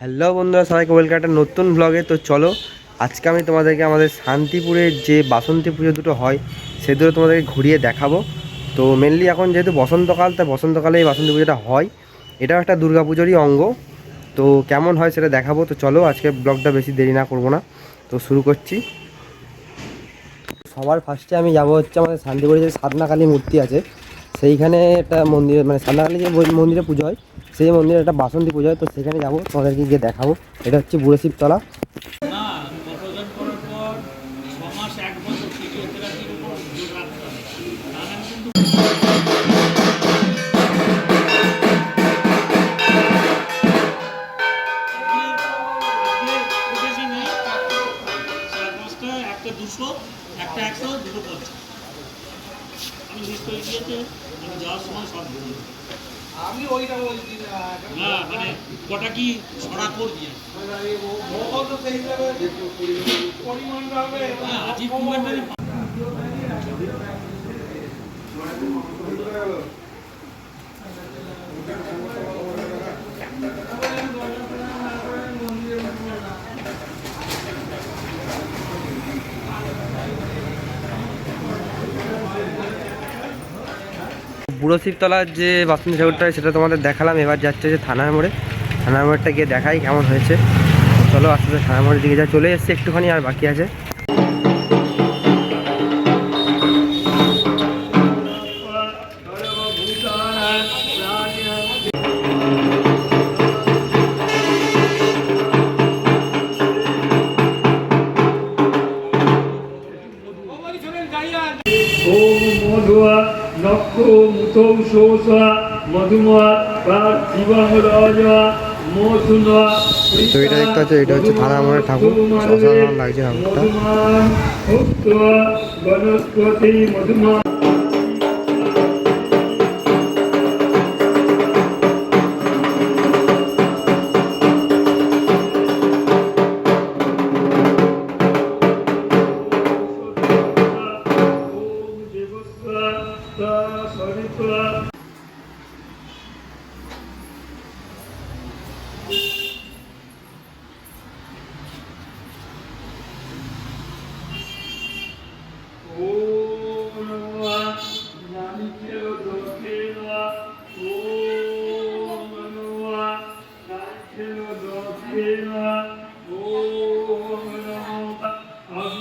Hello বন্ধুরা, সবাইকে বলকে একটা নতুন ব্লগে তো চলো, আজকে আমি তোমাদেরকে আমাদের শান্তিপুরের যে বাসন্তী পুজো দুটো হয়, সে দুটো তোমাদেরকে ঘুরিয়ে দেখাবো। তো মেনলি এখন যেহেতু বসন্তকাল, তাই বসন্তকালে এই বাসন্তী পুজোটা হয়। এটাও একটা পুজোরই অঙ্গ। তো কেমন হয় সেটা দেখাবো। তো চলো, আজকে ব্লগটা বেশি দেরি না করব না। তো শুরু করছি। সবার ফার্স্টে আমি যাব হচ্ছে আমাদের শান্তিপুরে যে সাতনাকালী মূর্তি আছে। সেইখানে একটা মন্দিরে মানে সাতনাকালী যে মন্দিরে পুজো হয়, সেই মন্দিরে একটা বাসন্তী পুজো হয়। তো সেখানে যাব, তোমাদেরকে গিয়ে দেখাবো। এটা হচ্ছে বুড়ো শিবতলা একটা একটা একশো দুটো পঞ্চাশ আমি লিস্ট করে দিয়েছি আমি যাওয়ার সময় সব বলি আমি ওইটা বলছি না মানে কটা কি ছড়া পরিমাণটা হবে। বুড়ো শিবতলার যে বাসন্তী ঠাকুরটা সেটা তোমাদের দেখালাম। এবার যাচ্ছে যে থানার মোড়ে। থানার মোড়টা গিয়ে দেখাই কেমন হয়েছে। চলো আস্তে আস্তে থানার মোড়ের দিকে যা চলে এসছে একটুখানি, আর বাকি আছে। নক্ষ মুতৌ শোষা মধুমা পার্থিবং রাজা মধুনা তো এটা দেখতে পাচ্ছ, এটা হচ্ছে থানা মোড়ের ঠাকুর। অসাধারণ লাগছে ঠাকুরটা। はそれとは天は、オム、